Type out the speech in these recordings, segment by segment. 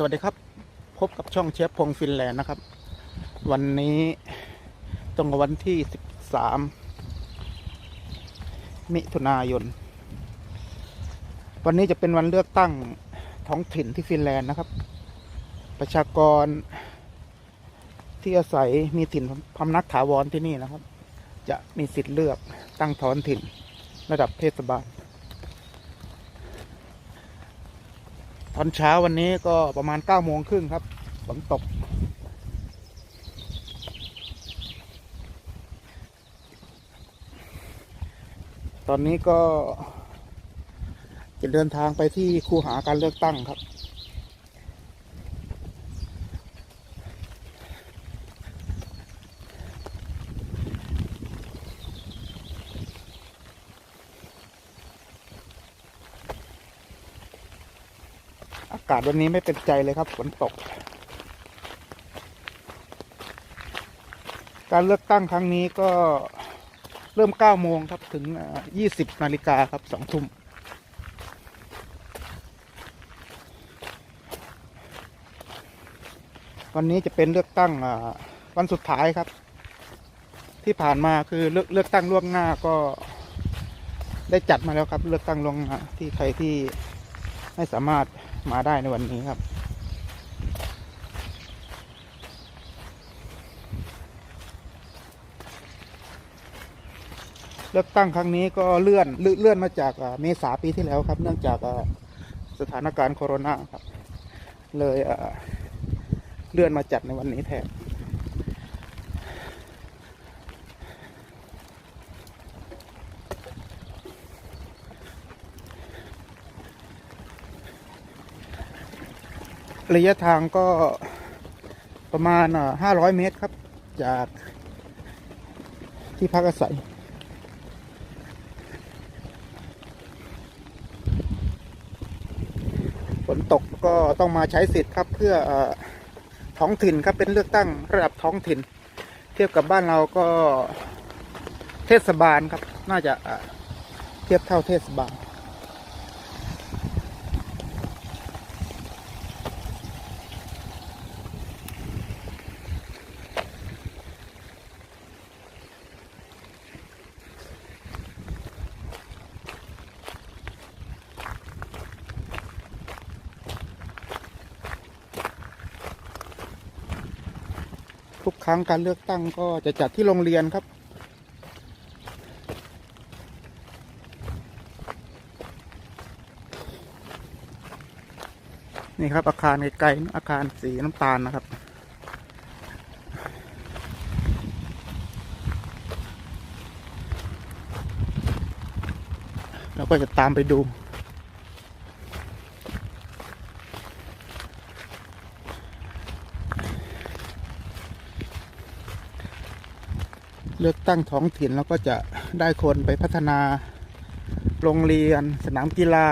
สวัสดีครับ พบกับช่องเชฟพงฟินแลนด์นะครับ วันนี้ตรงกับวันที่ 13 มิถุนายน วันนี้จะเป็นวันเลือกตั้งท้องถิ่นที่ฟินแลนด์นะครับ ประชากรที่อาศัยมีถิ่นพำนักถาวรที่นี่นะครับ จะมีสิทธิ์เลือกตั้งท้องถิ่นระดับเทศบาล ตอนเช้าวันนี้ก็ประมาณ9ก้าโมงครึ่งครับฝนตก ตอนนี้ก็จะเดินทางไปที่คูหาการเลือกตั้งครับ อากาศวันนี้ไม่เป็นใจเลยครับฝนตก การเลือกตั้งครั้งนี้ก็เริ่ม 9 โมงครับถึงเอ่อ20 นาฬิกาครับ 2 ทุ่ม วันนี้จะเป็นเลือกตั้งวันสุดท้ายครับ ที่ผ่านมาคือเลือกเลือกตั้งล่วงหน้าก็ได้จัดมาแล้วครับ เลือกตั้งล่วงหน้าที่ใครที่ไม่สามารถ มาได้ในวันนี้ครับ เลือกตั้งครั้งนี้ก็เลื่อนเลื่อนมาจากเมษาปีที่แล้วครับ เนื่องจากสถานการณ์โควิดครับ เลยเลื่อนมาจัดในวันนี้แทน ระยะทางก็ประมาณห้าร้อยเมตรครับ จากที่พักอาศัย ฝนตกก็ต้องมาใช้สิทธิ์ครับเพื่ออท้องถิ่นครับเป็นเลือกตั้งระดับท้องถิ่น เทียบกับบ้านเราก็เทศบาลครับ น่าจะเทียบเท่าเทศบาล รั้งการเลือกตั้งก็จะจัดที่โรงเรียนครับ นี่ครับอาคารไกลๆอาคารสีน้ำตาลนะครับเราก็จะตามไปดู ลือกตั้งท้องถิ่นแล้วก็จะได้คนไปพัฒนาโรงเรียน สนามกีฬา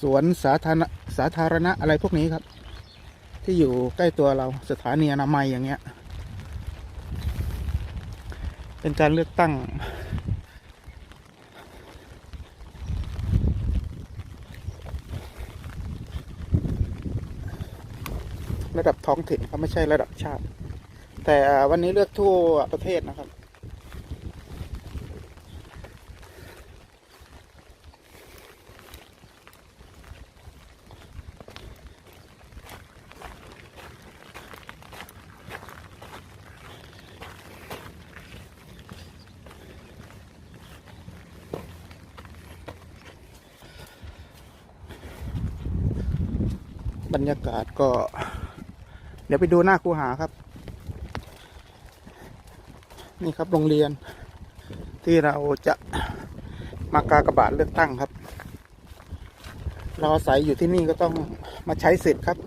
สวนสาธารณสาธารณะอะไรพวกนี้ครับ ที่อยู่ใกล้ตัวเราสถานีอนามัยอย่างเงี้ย เป็นการเลือกตั้ง ระดับท้องถิ่นครับไม่ใช่ระดับชาติ แต่วันนี้เลือกทั่วประเทศนะครับ รรยากาศก็ เดี๋ยวไปดูหน้าคูหาครับ นี่ครับโรงเรียน ที่เราจะมากากระบาทเลือกตั้งครับ เราอาศัยอยู่ที่นี่ก็ต้องมาใช้สิทธิ์ครับ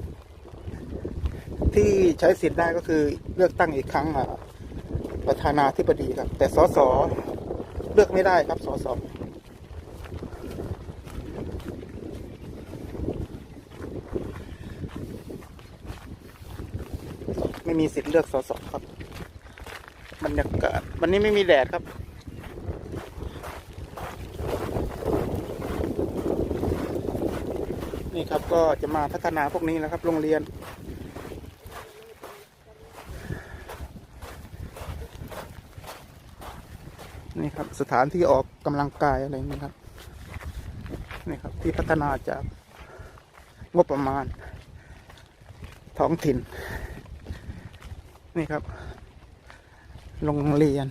ที่ใช้สิทธิ์ได้ก็คือเลือกตั้งอีกครั้งประธานาธิบดีครับ แต่สสเลือกไม่ได้ครับสส ไม่มีสิทธิ์เลือกสสครับบรรยากาศวันนี้ไม่มีแดดครับ นี่ครับก็จะมาพัฒนาพวกนี้นะครับ โรงเรียน นี่ครับสถานที่ออกกำลังกายอะไรนี่ครับนี่ครับที่พัฒนาจากงบประมาณท้องถิ่น นี่ครับ โรงเรียน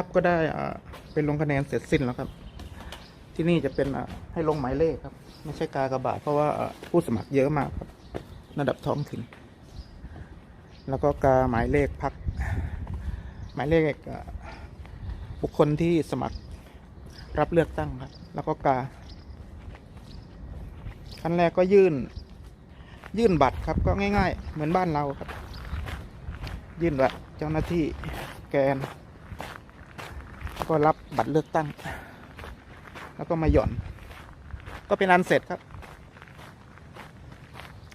ครับ ก็ได้เป็นลงคะแนนเสร็จสิ้นแล้วครับ ที่นี่จะเป็นให้ลงหมายเลขครับ ไม่ใช่กากระบาทเพราะว่าผู้สมัครเยอะมากครับ ระดับท้องถิ่น แล้วก็กาหมายเลขพักหมายเลขอ่าบุคคลที่สมัครรับเลือกตั้งครับ แล้วก็กาขั้นแรกก็ยื่น ยื่นบัตรครับ ก็ง่าย ๆ เหมือนบ้านเราครับ ยื่นบัตรเจ้าหน้าที่แกน ก็รับบัตรเลือกตั้ง แล้วก็มาหย่อน ก็เป็นอันเสร็จครับ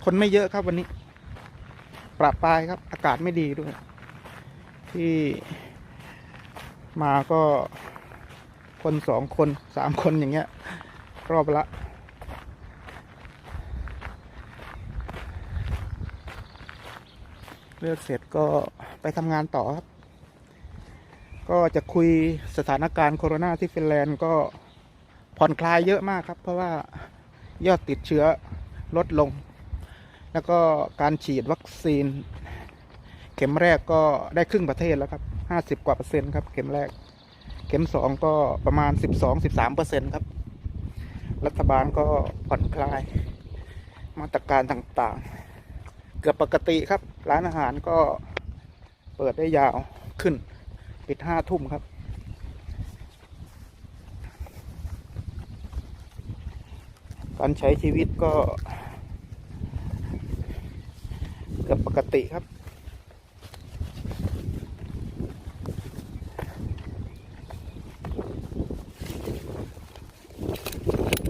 คนไม่เยอะครับวันนี้ ปรับปลายครับ อากาศไม่ดีด้วย ที่มาก็คนสองคนสามคนอย่างเงี้ย รอบละเลือกเสร็จก็ไปทำงานต่อครับ ก็จะคุยสถานการณ์โควิดที่ฟินแลนด์ก็ผ่อนคลายเยอะมากครับ เพราะว่ายอดติดเชื้อลดลง แล้วก็การฉีดวัคซีน เข็มแรกก็ได้ครึ่งประเทศแล้วครับห้าสิบกว่าเปอร์เซ็นต์ครับเข็มแรก เข็มสองก็ประมาณสิบสองสิบสามเปอร์เซ็นต์ครับ รัฐบาลก็ผ่อนคลายมาตรการต่างๆ เกือบปกติครับ ร้านอาหารก็เปิดได้ยาวขึ้น ปิดห้าทุ่มครับ การใช้ชีวิตก็เกือบปกติครับ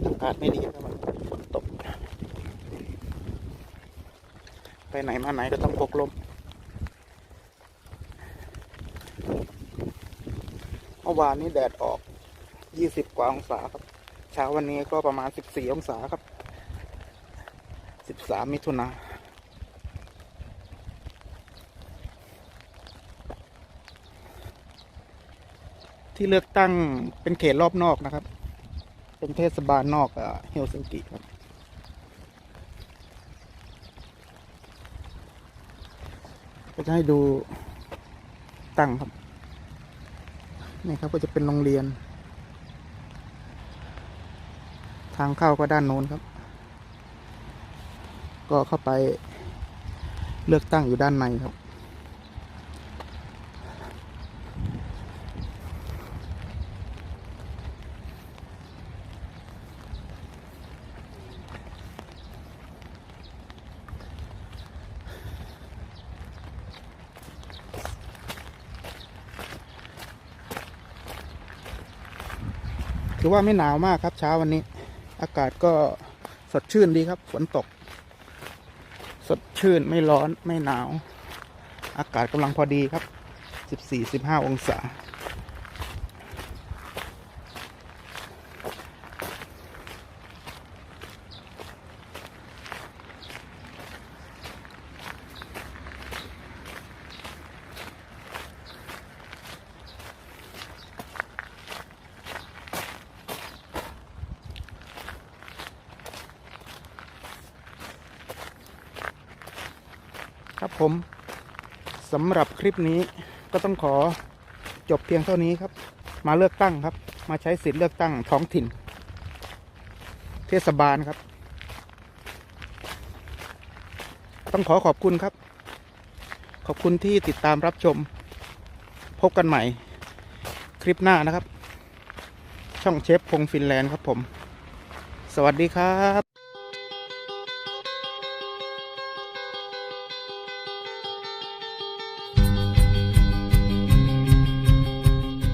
อากาศไม่ดีครับฝนตก ไปไหนมาไหนก็ต้องพกลม อวานนี้แดดออก 20 กว่าองศาครับ เช้าวันนี้ก็ประมาณ 14 องศาครับ 13 มิถุนาที่เลือกตั้งเป็นเขตรอบนอกนะครับ เป็นเทศบาลนอกเฮลซิงกิครับ ก็จะให้ดูตั้งครับ นี่ครับก็จะเป็นโรงเรียน ทางเข้าก็ด้านโน้นครับ ก็เข้าไปเลือกตั้งอยู่ด้านในครับ ถือว่าไม่หนาวมากครับเช้าวันนี้ อากาศก็สดชื่นดีครับ ฝนตก สดชื่นไม่ร้อนไม่หนาว อากาศกำลังพอดีครับ 14-15 องศา ครับผมสำหรับคลิปนี้ก็ต้องขอจบเพียงเท่านี้ครับ มาเลือกตั้งครับ มาใช้สิทธิ์เลือกตั้งท้องถิ่น เทศบาลครับ ต้องขอขอบคุณครับ ขอบคุณที่ติดตามรับชม พบกันใหม่ คลิปหน้านะครับ ช่องเชฟพงฟินแลนด์ครับผม สวัสดีครับ